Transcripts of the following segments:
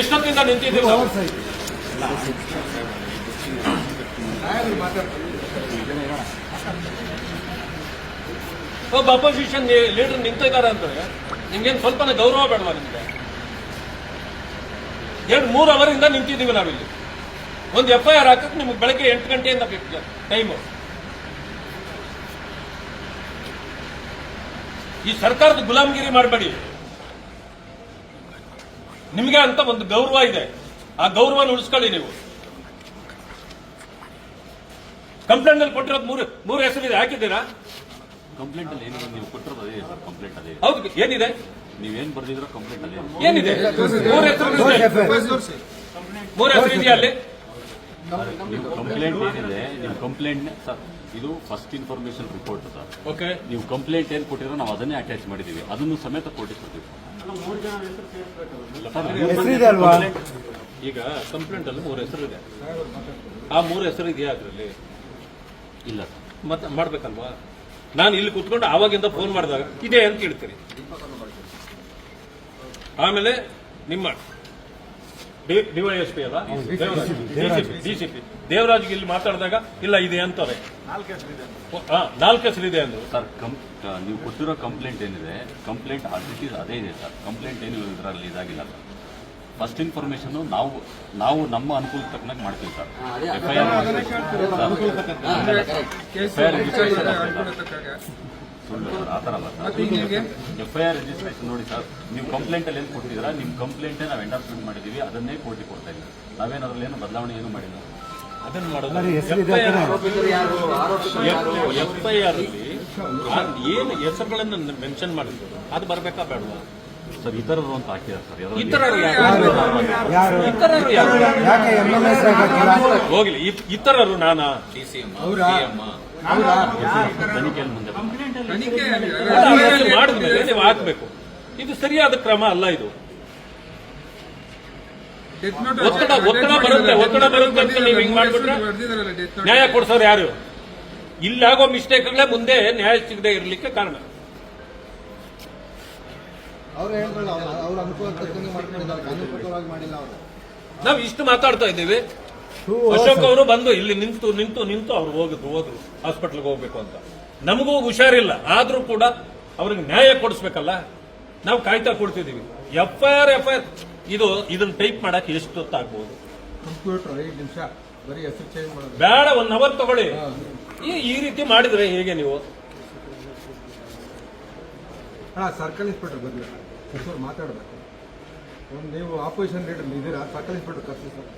ಎಷ್ಟೊತ್ತಿಂದ ನಿಂತಿದ್ದೀವಿ ನಾವು ಒಬ್ಬ opposition leader ನಿಂತಿದ್ದಾರೆ ಅಂದ್ರೆ ನಿಮ್ಗೇನು ಸ್ವಲ್ಪನ ಗೌರವ ಬೇಡವಾ ನಿಮ್ಗೆ? ಎರಡು, ಮೂರು ಅವರಿಂದ ನಿಂತಿದ್ದೀವಿ ನಾವಿಲ್ಲಿ. ಒಂದು ಎಫ್ ಐ ಆರ್ ಹಾಕಕ್ಕೆ ನಿಮ್ಗೆ ಬೆಳಗ್ಗೆ ಎಂಟು ಗಂಟೆಯಿಂದ ಟೈಮು. ಈ ಸರ್ಕಾರದ ಗುಲಾಮಗಿರಿ ಮಾಡಬೇಡಿ. ನಿಮಗೆ ಅಂತ ಒಂದು ಗೌರವ ಇದೆ. ಆ ಗೌರವ ಉಳಿಸ್ಕೊಳ್ಳಿ ನೀವು. ಕಂಪ್ಲೇಂಟ್ ಅಲ್ಲಿ ಕೊಟ್ಟಿರೋದು ಮೂರು ಮೂರು ಹೆಸರಿದೆ. ಹಾಕಿದ್ದೀರಾ? ಕಂಪ್ಲೇಂಟ್ ಅಲ್ಲಿ ಏನಿದೆ? ನೀವು ಕೊಟ್ಟಿರೋದು ಅದೇ ಕಂಪ್ಲೇಂಟ್ ಅಲ್ಲಿ ಹೌದು ಏನಿದೆ? ನೀವೇನ್ ಬರ್ದಿದ್ರೋ ಕಂಪ್ಲೇಂಟ್ ಅಲ್ಲಿ ಏನಿದೆ? ಮೂರು ಹೆಸರು ಮೂರು ಹೆಸರು ಇದೆಯಾ ಅಲ್ಲಿ? ನೀವು ಕಂಪ್ಲೇಂಟ್ ಏನಿದೆ ನೀವು ಕಂಪ್ಲೇಂಟ್ ಸರ್ ಇದು first information report sir. Okay ನೀವು ಕಂಪ್ಲೇಂಟ್ ಏನ್ ಕೊಟ್ಟಿರೋ ನಾವು ಅದನ್ನೇ ಅಟ್ಯಾಚ್ ಮಾಡಿದೀವಿ ಅದನ್ನು ಸಮೇತ ಕೊಟ್ಟಿರ್ತೀವಿ ಹೆಸರಿದೆ ಅಲ್ವಾ? ಈಗ ಕಂಪ್ಲೇಂಟ್ ಅಲ್ಲಿ ಮೂರು ಹೆಸರು ಇದೆ. ಆ ಮೂರು ಹೆಸರು ಇದೆಯಾ ಅದರಲ್ಲಿ? ಇಲ್ಲ ಮತ್ತೆ ಮಾಡ್ಬೇಕಲ್ವಾ? ನಾನು ಇಲ್ಲಿ ಕುತ್ಕೊಂಡು ಆವಾಗಿಂದ ಫೋನ್ ಮಾಡಿದಾಗ ಇದೆ ಅಂತ ಹೇಳ್ತೀನಿ ಆಮೇಲೆ ನಿಮ್ಮ ಡಿವೈಎಸ್ಪಿ ಅಲ್ಲ? ಡಿಸಿಪಿ ದೇವರಾಜ್ಗೆ ಇಲ್ಲಿ ಮಾತಾಡಿದಾಗ ಇಲ್ಲ ಇದೆ ಅಂತಾರೆ. ಹಾ ನಾಲ್ಕು ಇದೆ ಅಂದ್ರು. ಸರ್ ಕಂ ನೀವು ಕೊಟ್ಟಿರೋ ಕಂಪ್ಲೇಂಟ್ ಏನಿದೆ? ಕಂಪ್ಲೇಂಟ್ ಆಸ್ ಇಟ್ ಈಸ್ ಅದೇ ಇದೆ ಸರ್. ಕಂಪ್ಲೇಂಟ್ ಏನು ಇದರಲ್ಲಿ ಇದಾಗಿಲ್ಲ ಸರ್. ಫಸ್ಟ್ ಇನ್ಫಾರ್ಮೇಶನ್ ನಾವು ನಾವು ನಮ್ಮ ಅನುಕೂಲ ತಕ್ಕನಾಗಿ ಮಾಡ್ತೀವಿ ಸರ್. ಎಫ್ ಐ ಸುಳ್ಳು ಸರ್ ಆ ಥರ ಅಲ್ಲ ಎಫ್ ಐ ಆರ್ ರಿಜಿಸ್ಟ್ರೇಷನ್ ನೋಡಿ ಸರ್ ನೀವು ಕಂಪ್ಲೇಂಟ್ ಅಲ್ಲಿ ಏನು ಕೊಟ್ಟಿದ್ದೀರಾ ನಿಮ್ಮ ಕಂಪ್ಲೇಂಟೇ ನಾವು ಎಂಡರ್ಸ್ಮೆಂಟ್ ಮಾಡಿದೀವಿ ಅದನ್ನೇ ಕೋರ್ಟಿಗೆ ಕೊಡ್ತಾ ಇಲ್ಲ ನಾವೇನು ಅದ್ರಲ್ಲಿ ಏನು ಬದಲಾವಣೆ ಏನು ಮಾಡಿಲ್ಲ. ಅದನ್ನ ಮಾಡೋದು ಎಫ್ ಐ ಆರ್ ಅಲ್ಲಿ ಏನು ಹೆಸರುಗಳನ್ನ ಮೆನ್ಷನ್ ಮಾಡಿದ್ರು? ಅದು ಬರ್ಬೇಕಾ ಬೇಡವಾ? ಸರ್ ಇತರರು ಅಂತ ಹಾಕಿದ್ದಾರೆ ಸರ್? ಇತರರು ಯಾರು? ಯಾರು? ಇತರರು ಯಾರು? ಯಾಕೆ ಎಂ ಎಲ್ ಎಸ್ ಹಾಕಿಲ್ಲ? ಹೋಗ್ಲಿ ಇ- ಇತರರು ನಾನಾ? ತನಿಖೆಯಲ್ಲಿ ಮುಂದೆ. ಮಾಡಿದ್ಮೇಲೆ ನೀವು ಹಾಕ್ಬೇಕು. ಇದು ಸರಿಯಾದ ಕ್ರಮ ಅಲ್ಲ ಇದು. ಒತ್ತಡ ಒತ್ತಡ ಬರುತ್ತೆ ಒತ್ತಡ ಬರುತ್ತೆ ಅಂತ ನೀವು ಹಿಂಗ್ ಮಾಡ್ಬಿಟ್ರೆ ನ್ಯಾಯ ಕೊಡ್ಸೋರು ಯಾರು? ಇಲ್ಲಾಗೋ ಮಿಸ್ಟೇಕ್ಗಳೇ ಮುಂದೆ ನ್ಯಾಯ ಸಿಗದೆ ಇರ್ಲಿಕ್ಕೆ ಕಾರಣ. ನಾವ್ ಇಷ್ಟು ಮಾತಾಡ್ತಾ ಇದ್ದೀವಿ. ಅಶೋಕ್ ಅವರು ಬಂದು ಇಲ್ಲಿ ನಿಂತು ನಿಂತು ನಿಂತು ಅವ್ರು ಹೋಗಿದ್ರು ಹೋದ್ರು ಹಾಸ್ಪಿಟಲ್ಗೆ ಹೋಗ್ಬೇಕು ಅಂತ. ನಮಗೂ ಹುಷಾರಿಲ್ಲ. ಆದರೂ ಕೂಡ ಅವ್ರಿಗೆ ನ್ಯಾಯ ಕೊಡಿಸ್ಬೇಕಲ್ಲ? ನಾವು ಕಾಯ್ತಾ ಕೊಡ್ತಿದ್ದೀವಿ. F I R F I R ಇದು ಇದನ್ನ ಟೈಪ್ ಮಾಡಕ್ಕೆ ಎಷ್ಟು ಹೊತ್ತಾಗ್ಬೋದು ಕಂಪ್ಯೂಟರ್ ಐದು ನಿಮಿಷ. ಬರೀ ಹೆಸರು ಚೇಂಜ್ ಮಾಡೋದು. ಬೇಡ ಒನ್ ಅವರ್ ತಗೊಳ್ಳಿ. ಈ ಈ ರೀತಿ ಮಾಡಿದ್ರೆ ಹೇಗೆ ನೀವು? ಅಣ್ಣ ಸರ್ಕಲ್ ಇನ್ಸ್ಪೆಕ್ಟರ್ ಬರಲಿ. ಸರ್ ಮಾತಾಡಬೇಕು. ಒಂದು ನೀವು ಆಪೋಸಿಷನ್ ಲೀಡರ್ ಇದ್ದೀರಾ ಸರ್ಕಲ್ ಇನ್ಸ್ಪೆಕ್ಟರ್ ಕರ್ಸಿ ಸರ್.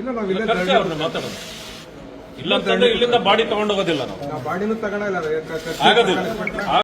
ಇಲ್ಲ ನಾವು ಇಲ್ಲ ಮಾತಾಡೋದು ಇಲ್ಲ ಅಂತಂದ್ರೆ ಇಲ್ಲಿಂದ ಬಾಡಿ ತಗೊಂಡೋಗೋದಿಲ್ಲ ನಾವು. ನಾವು ಬಾಡಿನೂ ತಗೊಳಲ್ಲ ಆಗೋದಿಲ್ಲ.